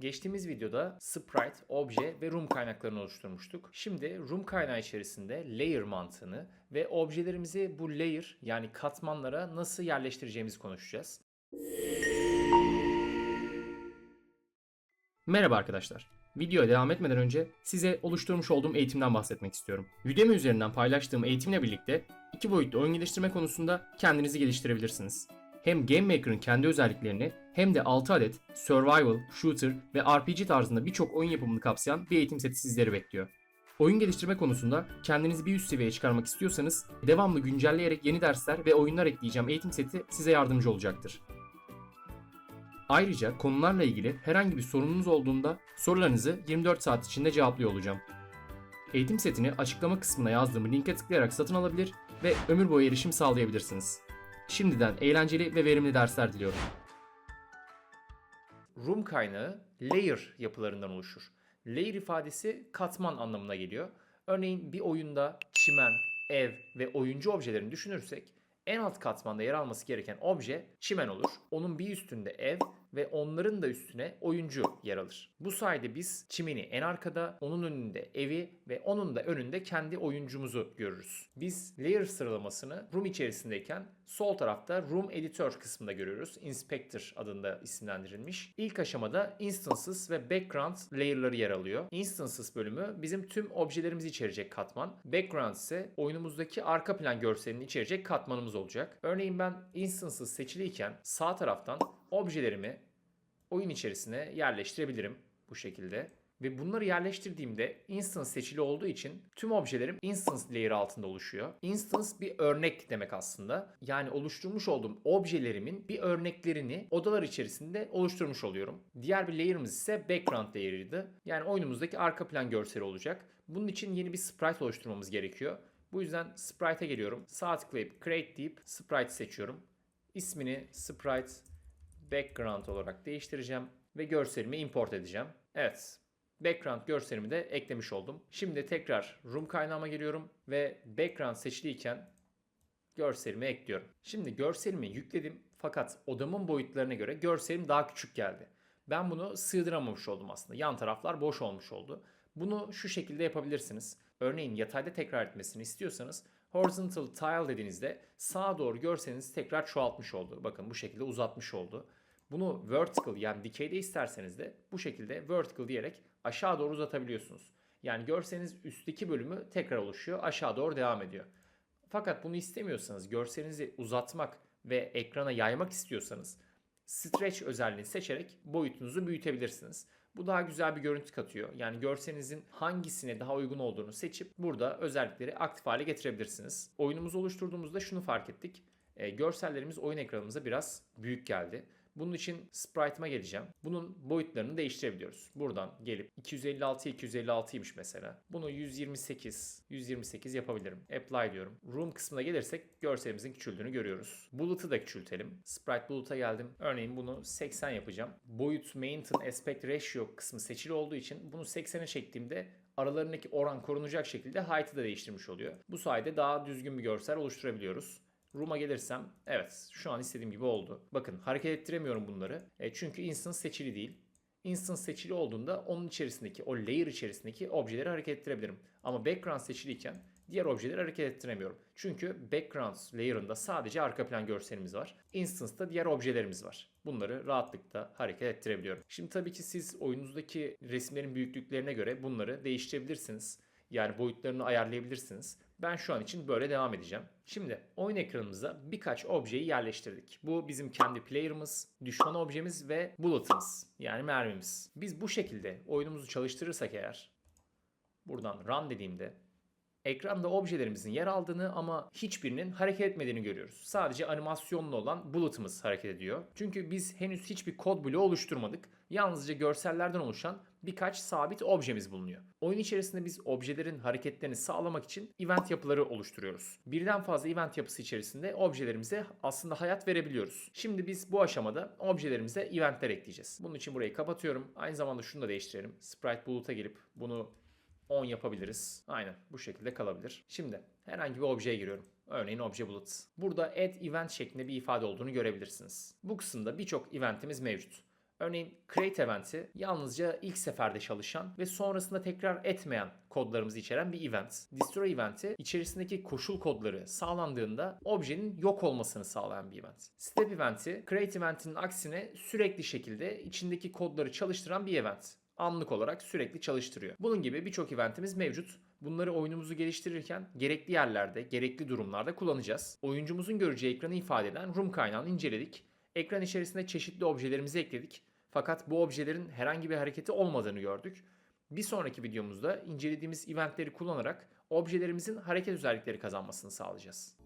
Geçtiğimiz videoda sprite, obje ve room kaynaklarını oluşturmuştuk. Şimdi room kaynağı içerisinde layer mantığını ve objelerimizi bu layer yani katmanlara nasıl yerleştireceğimizi konuşacağız. Merhaba arkadaşlar. Videoya devam etmeden önce size oluşturmuş olduğum eğitimden bahsetmek istiyorum. Udemy üzerinden paylaştığım eğitimle birlikte iki boyutlu oyun geliştirme konusunda kendinizi geliştirebilirsiniz. Hem Game Maker'ın kendi özelliklerini hem de 6 adet survival, shooter ve RPG tarzında birçok oyun yapımını kapsayan bir eğitim seti sizleri bekliyor. Oyun geliştirme konusunda kendinizi bir üst seviyeye çıkarmak istiyorsanız devamlı güncelleyerek yeni dersler ve oyunlar ekleyeceğim eğitim seti size yardımcı olacaktır. Ayrıca konularla ilgili herhangi bir sorununuz olduğunda sorularınızı 24 saat içinde cevaplıyor olacağım. Eğitim setini açıklama kısmına yazdığım linke tıklayarak satın alabilir ve ömür boyu erişim sağlayabilirsiniz. Şimdiden eğlenceli ve verimli dersler diliyorum. Room kaynağı layer yapılarından oluşur. Layer ifadesi katman anlamına geliyor. Örneğin bir oyunda çimen, ev ve oyuncu objelerini düşünürsek en alt katmanda yer alması gereken obje çimen olur. Onun bir üstünde ev ve onların da üstüne oyuncu yer alır. Bu sayede biz çimeni en arkada, onun önünde evi ve onun da önünde kendi oyuncumuzu görürüz. Biz layer sıralamasını room içerisindeyken sol tarafta room editor kısmında görüyoruz. Inspector adında isimlendirilmiş. İlk aşamada instances ve background layer'ları yer alıyor. Instances bölümü bizim tüm objelerimizi içerecek katman. Background ise oyunumuzdaki arka plan görselini içerecek katmanımız olacak. Örneğin ben instances seçiliyken sağ taraftan objelerimi oyun içerisine yerleştirebilirim bu şekilde. Ve bunları yerleştirdiğimde instance seçili olduğu için tüm objelerim instance layer altında oluşuyor. Instance bir örnek demek aslında. Yani oluşturmuş olduğum objelerimin bir örneklerini odalar içerisinde oluşturmuş oluyorum. Diğer bir layer'ımız ise background layer'ıydı. Yani oyunumuzdaki arka plan görseli olacak. Bunun için yeni bir sprite oluşturmamız gerekiyor. Bu yüzden sprite'e geliyorum. Sağ tıklayıp create deyip sprite seçiyorum. İsmini sprite background olarak değiştireceğim ve görselimi import edeceğim. Evet. Background görselimi de eklemiş oldum. Şimdi tekrar room kaynağıma geliyorum ve background seçiliyken görselimi ekliyorum. Şimdi görselimi yükledim fakat odamın boyutlarına göre görselim daha küçük geldi. Ben bunu sığdıramamış oldum aslında. Yan taraflar boş olmuş oldu. Bunu şu şekilde yapabilirsiniz. Örneğin yatayda tekrar etmesini istiyorsanız horizontal tile dediğinizde sağa doğru görseliniz tekrar çoğaltmış oldu. Bakın bu şekilde uzatmış oldu. Bunu vertical yani dikeyde isterseniz de bu şekilde vertical diyerek aşağı doğru uzatabiliyorsunuz. Yani görseniz üstteki bölümü tekrar oluşuyor aşağı doğru devam ediyor. Fakat bunu istemiyorsanız görselinizi uzatmak ve ekrana yaymak istiyorsanız stretch özelliğini seçerek boyutunuzu büyütebilirsiniz. Bu daha güzel bir görüntü katıyor. Yani görselinizin hangisine daha uygun olduğunu seçip burada özellikleri aktif hale getirebilirsiniz. Oyunumuzu oluşturduğumuzda şunu fark ettik. E, görsellerimiz oyun ekranımıza biraz büyük geldi. Bunun için sprite'ıma geleceğim. Bunun boyutlarını değiştirebiliyoruz. Buradan gelip 256 256'ymış mesela. Bunu 128 128 yapabilirim. Apply diyorum. Room kısmına gelirsek görselimizin küçüldüğünü görüyoruz. Bulut'u da küçültelim. Sprite Bulut'a geldim. Örneğin bunu 80 yapacağım. Boyut Maintain Aspect Ratio kısmı seçili olduğu için bunu 80'e çektiğimde aralarındaki oran korunacak şekilde height'ı da değiştirmiş oluyor. Bu sayede daha düzgün bir görsel oluşturabiliyoruz. Room'a gelirsem evet şu an istediğim gibi oldu. Bakın hareket ettiremiyorum bunları. E, çünkü instance seçili değil. Instance seçili olduğunda onun içerisindeki o layer içerisindeki objeleri hareket ettirebilirim. Ama background seçiliyken diğer objeleri hareket ettiremiyorum. Çünkü background layer'ında sadece arka plan görselimiz var. Instance'da diğer objelerimiz var. Bunları rahatlıkla hareket ettirebiliyorum. Şimdi tabii ki siz oyununuzdaki resimlerin büyüklüklerine göre bunları değiştirebilirsiniz. Yani boyutlarını ayarlayabilirsiniz. Ben şu an için böyle devam edeceğim. Şimdi oyun ekranımıza birkaç objeyi yerleştirdik. Bu bizim kendi player'ımız, düşman objemiz ve bullet'ımız yani mermimiz. Biz bu şekilde oyunumuzu çalıştırırsak eğer buradan run dediğimde ekranda objelerimizin yer aldığını ama hiçbirinin hareket etmediğini görüyoruz. Sadece animasyonlu olan bullet'ımız hareket ediyor. Çünkü biz henüz hiçbir kod bloğu oluşturmadık. Yalnızca görsellerden oluşan birkaç sabit objemiz bulunuyor. Oyun içerisinde biz objelerin hareketlerini sağlamak için event yapıları oluşturuyoruz. Birden fazla event yapısı içerisinde objelerimize aslında hayat verebiliyoruz. Şimdi biz bu aşamada objelerimize eventler ekleyeceğiz. Bunun için burayı kapatıyorum. Aynı zamanda şunu da değiştirelim. Sprite Bulut'a gelip bunu 10 yapabiliriz. Aynen bu şekilde kalabilir. Şimdi herhangi bir objeye giriyorum. Örneğin obje bullets. Burada add event şeklinde bir ifade olduğunu görebilirsiniz. Bu kısımda birçok eventimiz mevcut. Örneğin create event'i yalnızca ilk seferde çalışan ve sonrasında tekrar etmeyen kodlarımızı içeren bir event. Destroy event'i içerisindeki koşul kodları sağlandığında objenin yok olmasını sağlayan bir event. Step event'i create event'in aksine sürekli şekilde içindeki kodları çalıştıran bir event anlık olarak sürekli çalıştırıyor. Bunun gibi birçok eventimiz mevcut. Bunları oyunumuzu geliştirirken gerekli yerlerde, gerekli durumlarda kullanacağız. Oyuncumuzun göreceği ekranı ifade eden room kaynağını inceledik. Ekran içerisinde çeşitli objelerimizi ekledik. Fakat bu objelerin herhangi bir hareketi olmadığını gördük. Bir sonraki videomuzda incelediğimiz eventleri kullanarak objelerimizin hareket özellikleri kazanmasını sağlayacağız.